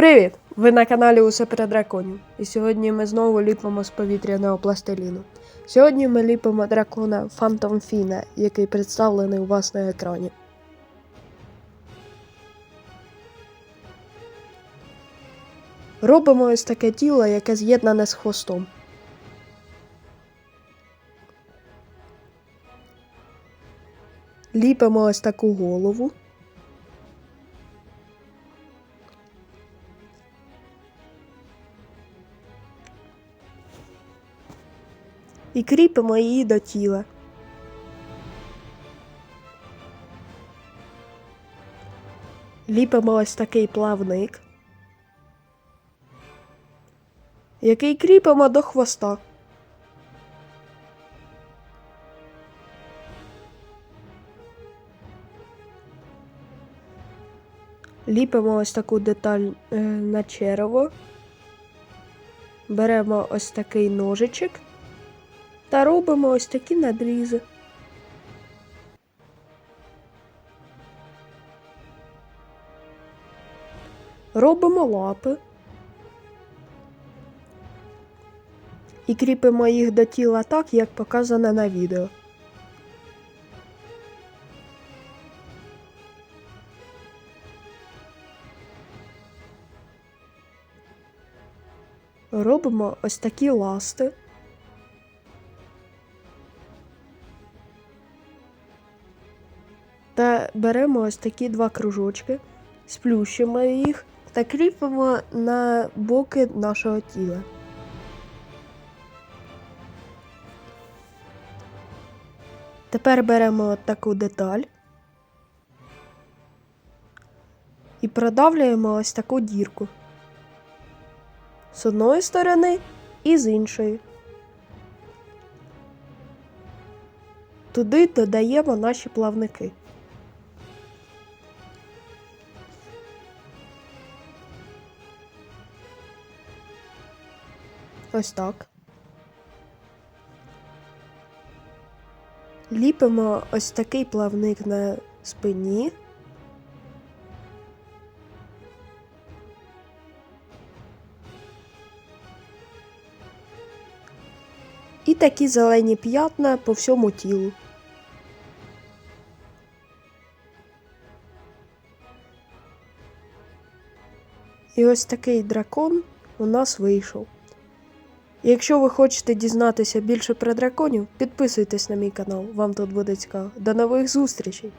Привіт! Ви на каналі Усе про драконів. І сьогодні ми знову ліпимо з повітряного пластиліну. Сьогодні ми ліпимо дракона Phantom Фіна, який представлений у вас на екрані. Робимо ось таке тіло, яке з'єднане з хвостом. Ліпимо ось таку голову. І кріпимо її до тіла. Ліпимо ось такий плавник, який кріпимо до хвоста. Ліпимо ось таку деталь е, на черево. Беремо ось такий ножичок та робимо ось такі надрізи. Робимо лапи і кріпимо їх до тіла так, як показано на відео. Робимо ось такі ласти. Та беремо ось такі два кружочки, сплющимо їх та кріпимо на боки нашого тіла. Тепер беремо таку деталь і продавлюємо ось таку дірку з одної сторони і з іншої. Туди додаємо наші плавники. Ось так. Ліпимо ось такий плавник на спині. І такі зелені п'ятна по всьому тілу. І ось такий дракон у нас вийшов. Якщо ви хочете дізнатися більше про драконів, підписуйтесь на мій канал, вам тут буде цікаво. До нових зустрічей!